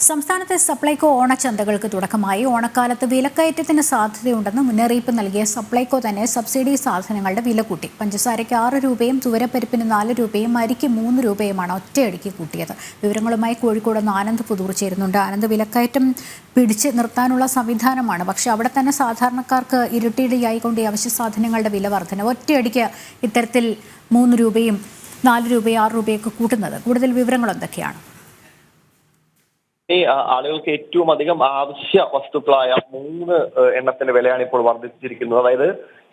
സംസ്ഥാനത്തെ സപ്ലൈകോ ഓണച്ചന്തകൾക്ക് തുടക്കമായി ഓണക്കാലത്ത് വിലക്കയറ്റത്തിന് സാധ്യതയുണ്ടെന്ന് മുന്നറിയിപ്പ് നൽകിയ സപ്ലൈകോ തന്നെ സബ്സിഡി സാധനങ്ങളുടെ വില കൂട്ടി. പഞ്ചസാരയ്ക്ക് ആറ് രൂപയും തുവരപ്പരിപ്പിന് നാല് രൂപയും അരിക്ക് മൂന്ന് രൂപയുമാണ് ഒറ്റയടിക്ക് കൂട്ടിയത്. വിവരങ്ങളുമായി കോഴിക്കോട് നിന്ന് ആനന്ദ് പുതൂർ ചേരുന്നുണ്ട്. ആനന്ദ് വിലക്കയറ്റം പിടിച്ച് നിർത്താനുള്ള സംവിധാനമാണ്. പക്ഷേ അവിടെ തന്നെ സാധാരണക്കാർക്ക് ഇരുട്ടിയിടിയായിക്കൊണ്ട് ഈ അവശ്യ സാധനങ്ങളുടെ വില വർധന ഒറ്റയടിക്ക് ഇത്തരത്തിൽ മൂന്ന് രൂപയും നാല് രൂപയും ആറ് രൂപയൊക്കെ കൂട്ടുന്നത്. കൂടുതൽ വിവരങ്ങൾ എന്തൊക്കെയാണ്? ഈ ആളുകൾക്ക് ഏറ്റവും അധികം ആവശ്യ വസ്തുക്കളായ മൂന്ന് എണ്ണത്തിന്റെ വിലയാണ് ഇപ്പോൾ വർദ്ധിച്ചിരിക്കുന്നത്. അതായത്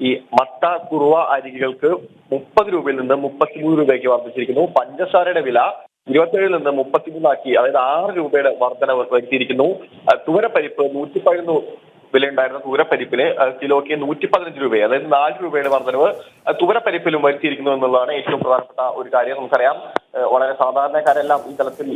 ഈ മട്ട കുറുവ അരികൾക്ക് മുപ്പത് രൂപയിൽ നിന്ന് മുപ്പത്തിമൂന്ന് രൂപയ്ക്ക് വർദ്ധിച്ചിരിക്കുന്നു. പഞ്ചസാരയുടെ വില ഇരുപത്തേഴിൽ നിന്ന് മുപ്പത്തിമൂന്നാക്കി അതായത് ആറ് രൂപയുടെ വർധന വരുത്തിയിരിക്കുന്നു. തുവരപ്പരിപ്പ് നൂറ്റി പതിനൊന്ന് വിലയുണ്ടായിരുന്ന തൂരപ്പരിപ്പിന് കിലോയ്ക്ക് നൂറ്റി പതിനഞ്ച് രൂപ അതായത് നാല് രൂപയുടെ വർധനവ് തുവരപ്പരിപ്പിലും വരുത്തിയിരിക്കുന്നു എന്നുള്ളതാണ് ഏറ്റവും പ്രധാനപ്പെട്ട ഒരു കാര്യം. നമുക്കറിയാം വളരെ സാധാരണക്കാരെല്ലാം ഈ തലത്തിൽ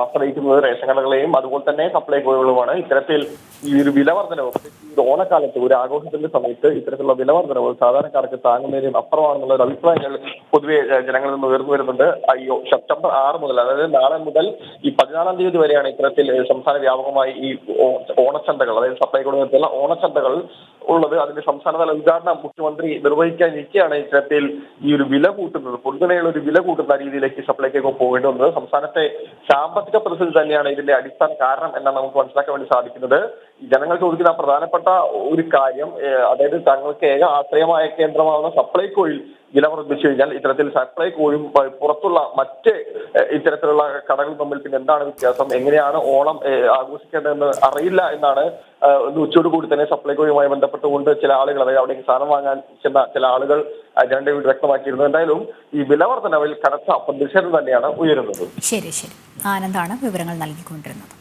ആശ്രയിക്കുന്നത് റേഷൻ കടകളെയും അതുപോലെ തന്നെ സപ്ലൈ സപ്ലൈകോകളുമാണ് ഇത്തരത്തിൽ ഈ ഒരു വില വർധനവ് ഒരു ഓണക്കാലത്ത് ഒരു ആഘോഷത്തിന്റെ സമയത്ത് ഇത്തരത്തിലുള്ള വില വർധനവ് സാധാരണക്കാർക്ക് താങ്ങുന്നതിനും അപ്പുറമാണെന്നുള്ള ഒരു അഭിപ്രായങ്ങൾ പൊതുവെ ജനങ്ങളിൽ നിന്ന് ഉയർന്നു വരുന്നുണ്ട്. അയ്യോ സെപ്റ്റംബർ ആറ് മുതൽ അതായത് നാളെ മുതൽ ഈ പതിനാലാം തീയതി വരെയാണ് ഇത്തരത്തിൽ സംസ്ഥാന വ്യാപകമായി ഈ ഓണച്ചന്തകൾ അതായത് സപ്ലൈ നേരത്തുള്ള ഓണച്ചന്തകൾ ഉള്ളത്. അതിന്റെ സംസ്ഥാനതല ഉദ്ഘാടനം മുഖ്യമന്ത്രി നിർവഹിക്കാൻ നിർവഹിക്കാനിരിക്കെയാണ് ഇത്തരത്തിൽ ഈ ഒരു വില കൂട്ടുന്നത് പൊതുജനങ്ങൾ ഒരു വില കൂട്ടുന്ന രീതിയിലേക്ക് സപ്ലൈക്കൊക്കെ പോകേണ്ടി വന്നത് സംസ്ഥാനത്തെ സാമ്പത്തിക പ്രതിസന്ധി തന്നെയാണ് ഇതിന്റെ അടിസ്ഥാന കാരണം എന്നാണ് നമുക്ക് മനസ്സിലാക്കാൻ വേണ്ടി സാധിക്കുന്നത്. ജനങ്ങൾ ചോദിക്കുന്ന പ്രധാനപ്പെട്ട ഒരു കാര്യം അതായത് തങ്ങൾക്ക് ഏക ആശ്രയമായ കേന്ദ്രമാവുന്ന സപ്ലൈകോയിൽ വില വർദ്ധിച്ചു കഴിഞ്ഞാൽ ഇത്തരത്തിൽ സപ്ലൈകോയും പുറത്തുള്ള മറ്റ് ഇത്തരത്തിലുള്ള കടകൾ തമ്മിൽ പിന്നെ എന്താണ് വ്യത്യാസം? എങ്ങനെയാണ് ഓണം ആഘോഷിക്കേണ്ടതെന്ന് അറിയില്ല എന്നാണ് ഉച്ചയോട് കൂടി തന്നെ സപ്ലൈകോയുമായി ബന്ധപ്പെട്ടുകൊണ്ട് ചില ആളുകൾ അതായത് അവിടേക്ക് സാധനം വാങ്ങാൻ ചെന്ന ചില ആളുകൾ ജനന്റെ വീട് വ്യക്തമാക്കിയിരുന്നു. എന്തായാലും ഈ വിലവർദ്ധനവിൽ കനത്ത പ്രതിഷേധം തന്നെയാണ് ഉയരുന്നത്. ശരി ശരി. ആനന്ദാണ് വിവരങ്ങൾ നൽകിക്കൊണ്ടിരുന്നത്.